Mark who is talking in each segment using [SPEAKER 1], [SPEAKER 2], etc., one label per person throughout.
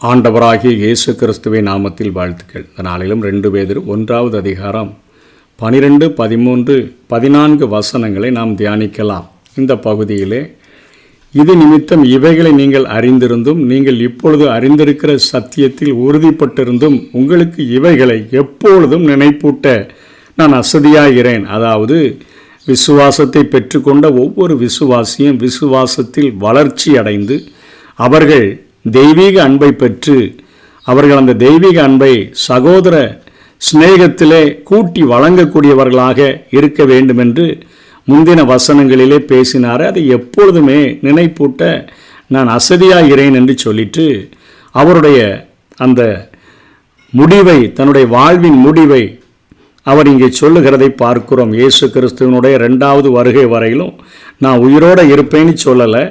[SPEAKER 1] ஆண்டவராகிய இயேசு கிறிஸ்துவை நாமத்தில் வாழ்த்துக்கள். இந்த நாளிலும் ரெண்டு பேர் ஒன்றாவது அதிகாரம் பனிரெண்டு பதிமூன்று பதினான்கு வசனங்களை நாம் தியானிக்கலாம். இந்த பகுதியிலே இது நிமித்தம் இவைகளை நீங்கள் அறிந்திருந்தும் நீங்கள் இப்பொழுது அறிந்திருக்கிற சத்தியத்தில் உறுதிப்பட்டிருந்தும் உங்களுக்கு இவைகளை எப்பொழுதும் நினைப்பூட்ட நான் அசதியாகிறேன். அதாவது விசுவாசத்தை பெற்றுக்கொண்ட ஒவ்வொரு விசுவாசியும் விசுவாசத்தில் வளர்ச்சி அடைந்து அவர்கள் தெய்வீக அன்பை பெற்று அவர்கள் அந்த தெய்வீக அன்பை சகோதர சிநேகத்திலே கூட்டி வழங்கக்கூடியவர்களாக இருக்க வேண்டும் என்று முந்தின வசனங்களிலே பேசினார். அதை எப்பொழுதுமே நினைப்பூட்ட நான் அசதியாகிறேன் என்று சொல்லிட்டு அவருடைய அந்த முடிவை தன்னுடைய வாழ்வின் முடிவை அவர் இங்கே சொல்லுகிறதை பார்க்கிறோம். இயேசு கிறிஸ்துவனுடைய ரெண்டாவது வருகை வரையிலும் நான் உயிரோடு இருப்பேன்னு சொல்லலை.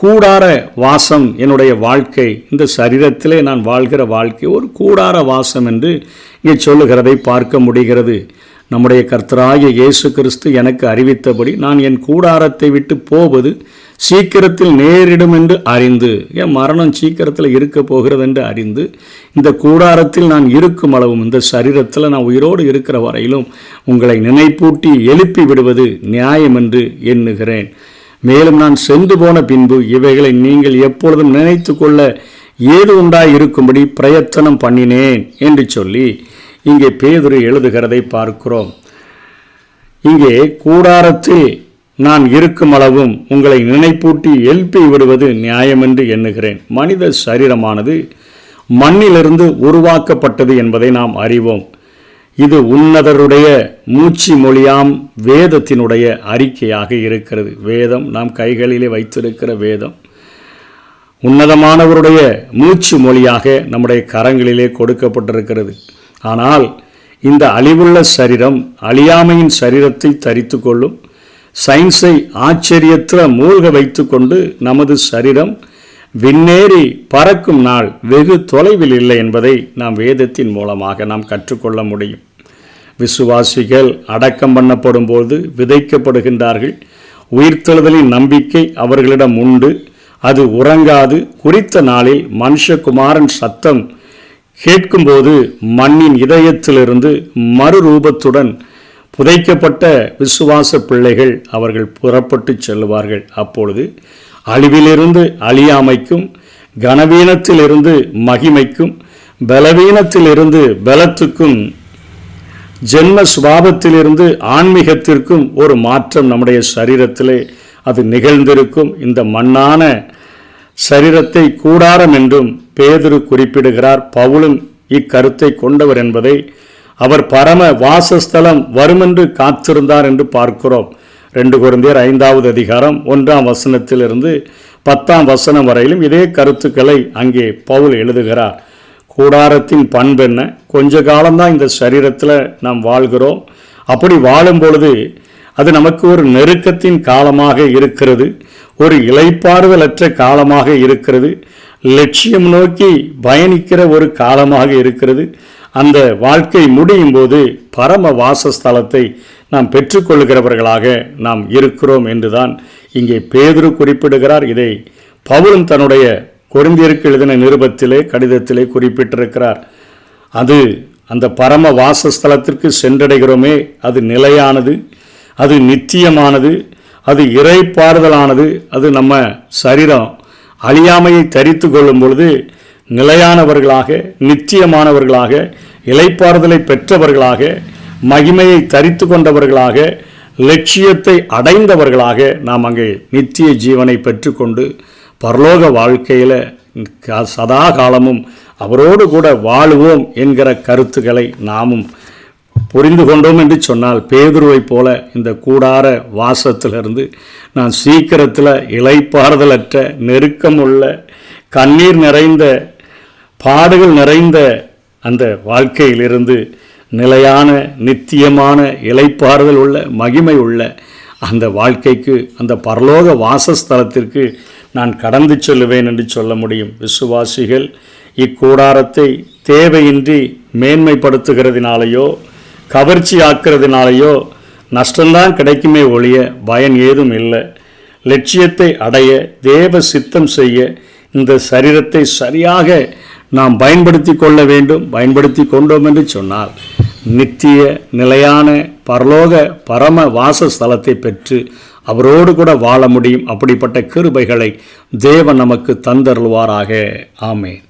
[SPEAKER 1] கூடார வாசம் என்னுடைய வாழ்க்கை. இந்த சரீரத்திலே நான் வாழ்கிற வாழ்க்கை ஒரு கூடார வாசம் என்று இங்கே சொல்லுகிறதை பார்க்க முடிகிறது. நம்முடைய கர்த்தராகிய இயேசு கிறிஸ்து எனக்கு அறிவித்தபடி நான் என் கூடாரத்தை விட்டு போவது சீக்கிரத்தில் நேரிடும் என்று அறிந்து என் மரணம் சீக்கிரத்தில் இருக்க போகிறது என்று அறிந்து இந்த கூடாரத்தில் நான் இருக்கும் அளவும் இந்த சரீரத்தில் நான் உயிரோடு இருக்கிற வரையிலும் உங்களை நினைப்பூட்டி எழுப்பி விடுவது நியாயம் என்று எண்ணுகிறேன். மேலும் நான் சென்று போன பின்பு இவைகளை நீங்கள் எப்பொழுதும் நினைத்து கொள்ள ஏது உண்டாய் இருக்கும்படி பிரயத்தனம் பண்ணினேன் என்று சொல்லி இங்கே பேதுரு எழுதுகிறதை பார்க்கிறோம். இங்கே கூடாரத்தில் நான் இருக்கும் அளவும் உங்களை நினைப்பூட்டி எழுப்பி விடுவது நியாயமென்று எண்ணுகிறேன். மனித சரீரமானது மண்ணிலிருந்து உருவாக்கப்பட்டது என்பதை நாம் அறிவோம். இது உன்னதருடைய மூச்சு மொழியாம் வேதத்தினுடைய அறிக்கையாக இருக்கிறது. வேதம் நாம் கைகளிலே வைத்திருக்கிற வேதம். உன்னதமானவருடைய மூச்சு மொழியாக நம்முடைய கரங்களிலே கொடுக்கப்பட்டிருக்கிறது. ஆனால் இந்த அழிவுள்ள சரீரம் அழியாமையின் சரீரத்தை தரித்து கொள்ளும் சயின்ஸை ஆச்சரியத்தில் மூழ்க வைத்துக்கொண்டு நமது சரீரம் விண்ணேறி பறக்கும் நாள் வெகு தொலைவில் இல்லை என்பதை நாம் வேதத்தின் மூலமாக நாம் கற்றுக்கொள்ள முடியும். விசுவாசிகள் அடக்கம் பண்ணப்படும் போது விதைக்கப்படுகின்றார்கள். உயிர்த்தெழுதலின் நம்பிக்கை அவர்களிடம் உண்டு. அது உறங்காது. குறித்த நாளில் மனுஷகுமாரன் சத்தம் கேட்கும்போது மண்ணின் இதயத்திலிருந்து மறுரூபத்துடன் புதைக்கப்பட்ட விசுவாச பிள்ளைகள் அவர்கள் புறப்பட்டு செல்லுவார்கள். அப்பொழுது அழிவிலிருந்து அழியாமைக்கும் கனவீனத்திலிருந்து மகிமைக்கும் பலவீனத்திலிருந்து பலத்துக்கும் ஜென்ம சுபாவத்திலிருந்து ஆன்மீகத்திற்கும் ஒரு மாற்றம் நம்முடைய சரீரத்திலே அது நிகழ்ந்திருக்கும். இந்த மண்ணான சரீரத்தை கூடாரம் என்றும் பேதுரு குறிப்பிடுகிறார். பவுலும் இக்கருத்தை கொண்டவர் என்பதை அவர் பரம வாசஸ்தலம் வருமென்று காத்திருந்தார் என்று பார்க்கிறோம். ரெண்டு குழந்தையர் ஐந்தாவது அதிகாரம் ஒன்றாம் வசனத்திலிருந்து பத்தாம் வசனம் வரையிலும் இதே கருத்துக்களை அங்கே பவுல் எழுதுகிறார். கூடாரத்தின் பண்பென்ன கொஞ்ச காலம்தான் இந்த சரீரத்தில் நாம் வாழ்கிறோம். அப்படி வாழும் பொழுது அது நமக்கு ஒரு நெருக்கத்தின் காலமாக இருக்கிறது. ஒரு இலைப்பாறுதலற்ற காலமாக இருக்கிறது. லட்சியம் நோக்கி பயணிக்கிற ஒரு காலமாக இருக்கிறது. அந்த வாழ்க்கை முடியும் போது பரம வாசஸ்தலத்தை நாம் பெற்றுக்கொள்கிறவர்களாக நாம் இருக்கிறோம் என்றுதான் இங்கே பேதுரு குறிப்பிடுகிறார். இதை பவுலும் தன்னுடைய கொரிந்தியருக்கு எழுதின நிருபத்திலே கடிதத்திலே குறிப்பிட்டிருக்கிறார். அது அந்த பரம வாசஸ்தலத்திற்கு சென்றடைகிறோமே அது நிலையானது அது நித்தியமானது அது இறைப்பாறுதலானது அது நம்ம சரீரம் அழியாமையை தரித்து கொள்ளும் பொழுது நிலையானவர்களாக நித்தியமானவர்களாக இலைப்பாறுதலை பெற்றவர்களாக மகிமையை தரித்து கொண்டவர்களாக லட்சியத்தை அடைந்தவர்களாக நாம் அங்கே நித்திய ஜீவனை பெற்றுக்கொண்டு பரலோக வாழ்க்கையில் சதா காலமும் அவரோடு கூட வாழுவோம் என்கிற கருத்துக்களை நாமும் புரிந்து கொண்டோம் என்று சொன்னால் பேதுருவைப் போல இந்த கூடார வாசத்திலிருந்து நான் சீக்கிரத்தில் இலைப்பாறுதலற்ற நெருக்கமுள்ள கண்ணீர் நிறைந்த பாடுகள் நிறைந்த அந்த வாழ்க்கையிலிருந்து நிலையான நித்தியமான இலைப்பாறுதல் உள்ள மகிமை உள்ள அந்த வாழ்க்கைக்கு அந்த பரலோக வாசஸ்தலத்திற்கு நான் கடந்து செல்லுவேன் என்று சொல்ல முடியும். விசுவாசிகள் இக்கூடாரத்தை தேவையின்றி மேன்மைப்படுத்துகிறதுனாலேயோ கவர்ச்சி ஆக்கிறதுனாலேயோ நஷ்டம்தான் கிடைக்குமே ஒழிய பயன் ஏதும் இல்லை. லட்சியத்தை அடைய தேவ சித்தம் செய்ய இந்த சரீரத்தை சரியாக நாம் பயன்படுத்தி கொள்ள வேண்டும் பயன்படுத்தி கொண்டோம் என்று சொன்னால் நித்திய நிலையான பரலோக பரம வாசஸ்தலத்தை பெற்று அவரோடு கூட வாழ முடியும். அப்படிப்பட்ட கிருபைகளை தேவன் நமக்கு தந்தருள்வாராக. ஆமேன்.